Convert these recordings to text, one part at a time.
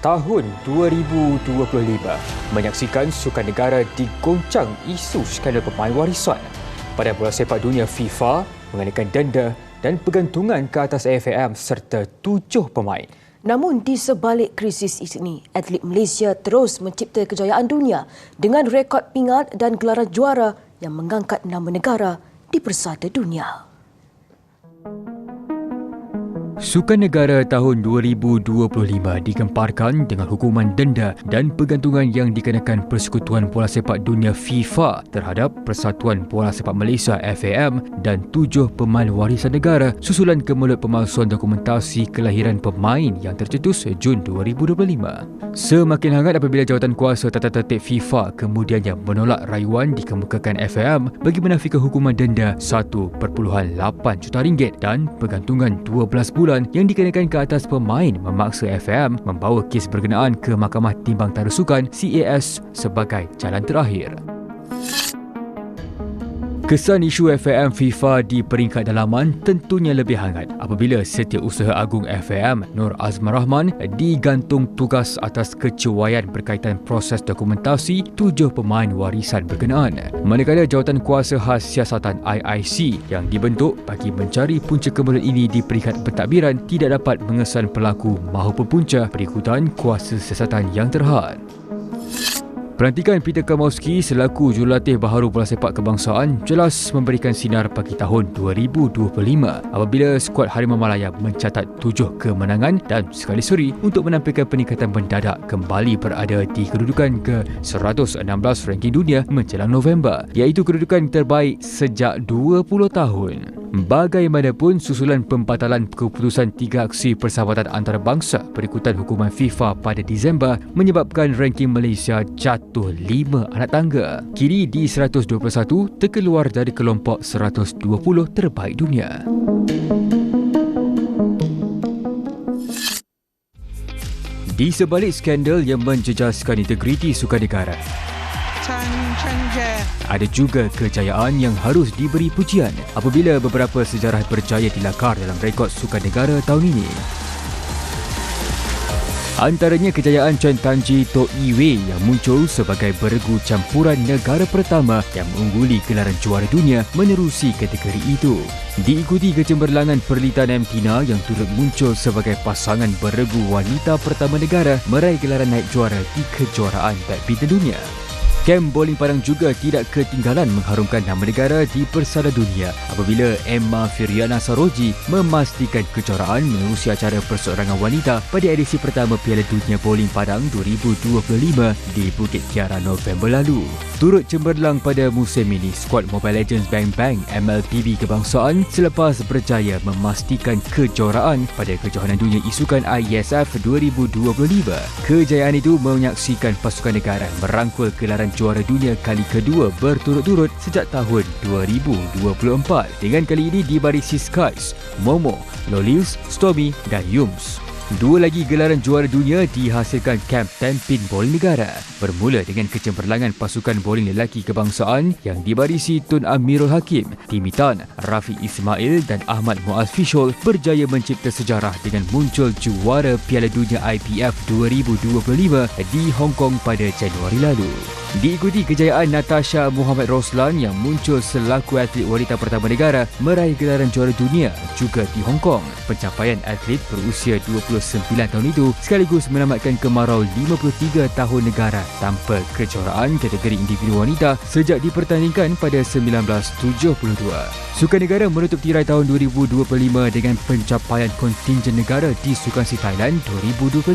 tahun 2025 menyaksikan sukan negara digoncang isu skandal pemain warisan. Pada bola sepak dunia FIFA mengenakan denda dan pergantungan ke atas AFM serta tujuh pemain. Namun di sebalik krisis ini, atlet Malaysia terus mencipta kejayaan dunia dengan rekod pingat dan gelaran juara yang mengangkat nama negara di persada dunia. Sukan Negara tahun 2025 digemparkan dengan hukuman denda dan pergantungan yang dikenakan Persekutuan Bola Sepak Dunia FIFA terhadap Persatuan Bola Sepak Malaysia FAM dan tujuh pemain warisan negara susulan kemulut pemalsuan dokumentasi kelahiran pemain yang tercetus Jun 2025. Semakin hangat apabila jawatan kuasa tata tertib FIFA kemudiannya menolak rayuan dikemukakan FAM bagi menafikan hukuman denda 1.8 juta ringgit dan pergantungan 12 bulan bulan yang dikenakan ke atas pemain memaksa FM membawa kes berkenaan ke Mahkamah Timbang Tarusukan CAS sebagai jalan terakhir. Kesan isu FAM FIFA di peringkat dalaman tentunya lebih hangat apabila Setiausaha Agung FAM Nur Azman Rahman digantung tugas atas kecewayan berkaitan proses dokumentasi tujuh pemain warisan berkenaan. Manakala jawatan kuasa khas siasatan IIC yang dibentuk bagi mencari punca kemudian ini di peringkat pentadbiran tidak dapat mengesan pelaku maupun punca berikutan kuasa siasatan yang terhad. Pelantikan Peter Kamowski selaku jurulatih baharu bola sepak kebangsaan jelas memberikan sinar bagi tahun 2025 apabila skuad Harimau Malaya mencatat tujuh kemenangan dan sekali suri untuk menampilkan peningkatan mendadak kembali berada di kedudukan ke-116 ranking dunia menjelang November iaitu kedudukan terbaik sejak 20 tahun. Bagaimanapun susulan pembatalan keputusan tiga aksi persahabatan antarabangsa berikutan hukuman FIFA pada Disember menyebabkan ranking Malaysia jatuh lima anak tangga. Kini di 121 terkeluar dari kelompok 120 terbaik dunia. Di sebalik skandal yang menjejaskan integriti sukan negara, ada juga kejayaan yang harus diberi pujian apabila beberapa sejarah berjaya dilakar dalam rekod sukan negara tahun ini. Antaranya kejayaan Chen Tanji To Iwei yang muncul sebagai beregu campuran negara pertama yang mengungguli gelaran juara dunia menerusi kategori itu. Diikuti kecemerlangan Perlita Namtina yang turut muncul sebagai pasangan beregu wanita pertama negara meraih gelaran naik juara di kejuaraan badminton dunia. Kem bowling Padang juga tidak ketinggalan mengharumkan nama negara di persada dunia apabila Emma Firiana Saroji memastikan kejuaraan menerusi acara perseorangan wanita pada edisi pertama Piala Dunia Bowling Padang 2025 di Bukit Kiara November lalu. Turut cemerlang pada musim ini, skuad Mobile Legends Bang Bang MLPB kebangsaan selepas berjaya memastikan kejuaraan pada kejohanan dunia isukan IESF 2025. Kejayaan itu menyaksikan pasukan negara merangkul gelaran juara dunia kali kedua berturut-turut sejak tahun 2024 dengan kali ini dibarisi Skies, Momo, Lolius, Stormy dan Yums. Dua lagi gelaran juara dunia dihasilkan kamp Tampin Bowling Negara bermula dengan kecemerlangan pasukan bowling lelaki kebangsaan yang dibarisi Tun Amirul Hakim, Timitan, Rafi Ismail dan Ahmad Muaz Fishol berjaya mencipta sejarah dengan muncul juara Piala Dunia IPF 2025 di Hong Kong pada Januari lalu. Diikuti kejayaan Natasha Muhammad Roslan yang muncul selaku atlet wanita pertama negara meraih gelaran juara dunia juga di Hong Kong. Pencapaian atlet berusia 29 tahun itu sekaligus menamatkan kemarau 53 tahun negara tanpa kejuaraan kategori individu wanita sejak dipertandingkan pada 1972. Sukan negara menutup tirai tahun 2025 dengan pencapaian kontingen negara di Sukan Si Thailand 2025.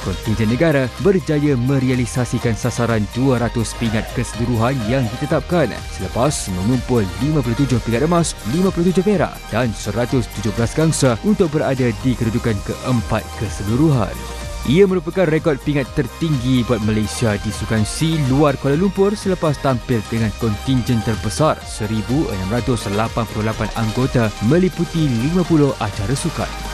Kontingen negara berjaya merealisasikan sasaran 200 pingat keseluruhan yang ditetapkan selepas mengumpul 57 pingat emas, 57 perak dan 117 gangsa untuk berada di kedudukan keempat keseluruhan. Ia merupakan rekod pingat tertinggi buat Malaysia di Sukan C luar Kuala Lumpur selepas tampil dengan kontingen terbesar 1,688 anggota meliputi 50 acara sukan.